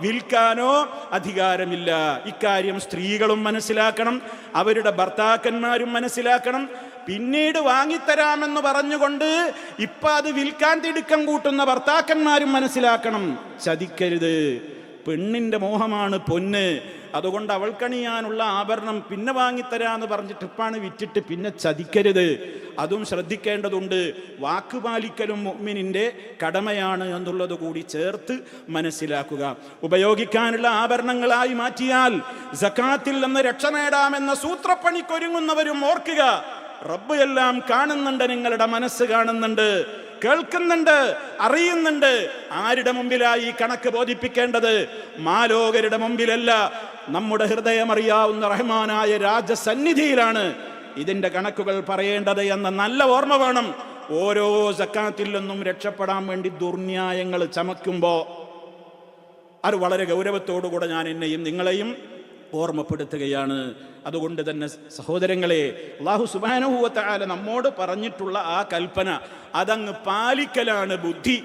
വിൽക്കാനോ അധികാരമില്ല. ഇക്കാര്യം സ്ത്രീകളും മനസ്സിലാക്കണം അവരുടെ ഭർത്താക്കന്മാരും മനസ്സിലാക്കണം. പിന്നീട് വാങ്ങിത്തരാമെന്ന് പറഞ്ഞുകൊണ്ട് ഇപ്പൊ അത് വിൽക്കാൻ തിടുക്കം കൂട്ടുന്ന ഭർത്താക്കന്മാരും മനസ്സിലാക്കണം. ചതിക്കരുത്. പെണ്ണിന്റെ മോഹമാണ് പൊന്ന്. അതുകൊണ്ട് അവൾക്കണിയാനുള്ള ആഭരണം പിന്നെ വാങ്ങിത്തരാന്ന് പറഞ്ഞിട്ട് ഇപ്പാണ് വിറ്റിട്ട് പിന്നെ ചതിക്കരുത്. അതും ശ്രദ്ധിക്കേണ്ടതുണ്ട്. വാക്കുപാലിക്കലും മുഅ്മിനിന്റെ കടമയാണ് എന്നുള്ളത് കൂടി ചേർത്ത് മനസ്സിലാക്കുക. ഉപയോഗിക്കാനുള്ള ആഭരണങ്ങളായി മാറ്റിയാൽ സക്കാത്തിൽ നിന്ന് രക്ഷ നേടാമെന്ന സൂത്രപ്പണിക്കൊരുങ്ങുന്നവരും ഓർക്കുക. റബ്ബ് എല്ലാം കാണുന്നുണ്ട് നിങ്ങളുടെ മനസ്സ് കാണുന്നുണ്ട് കേൾക്കുന്നുണ്ട് അറിയുന്നുണ്ട്. ആരുടെ മുമ്പിലായി കണക്ക് ബോധിപ്പിക്കേണ്ടത്? മാലോകരുടെ മുമ്പിലല്ല. നമ്മുടെ ഹൃദയം അറിയാവുന്ന റഹ്മാനായ രാജസന്നിധിയിലാണ്. ഇതിന്റെ കണക്കുകൾ പറയേണ്ടത് എന്ന നല്ല ഓർമ്മ വേണം. ഓരോ സക്കാത്തിൽ നിന്നും രക്ഷപ്പെടാൻ വേണ്ടി ദുർന്യായങ്ങൾ ചമയ്ക്കുമ്പോൾ അത് വളരെ ഗൗരവത്തോടുകൂടെ ഞാൻ എന്നെയും നിങ്ങളെയും ഓർമ്മപ്പെടുത്തുകയാണ്. അതുകൊണ്ട് തന്നെ സഹോദരങ്ങളെ അള്ളാഹു സുബാനുഭൂവത്തായ നമ്മോട് പറഞ്ഞിട്ടുള്ള ആ കൽപ്പന അതങ്ങ് പാലിക്കലാണ് ബുദ്ധി.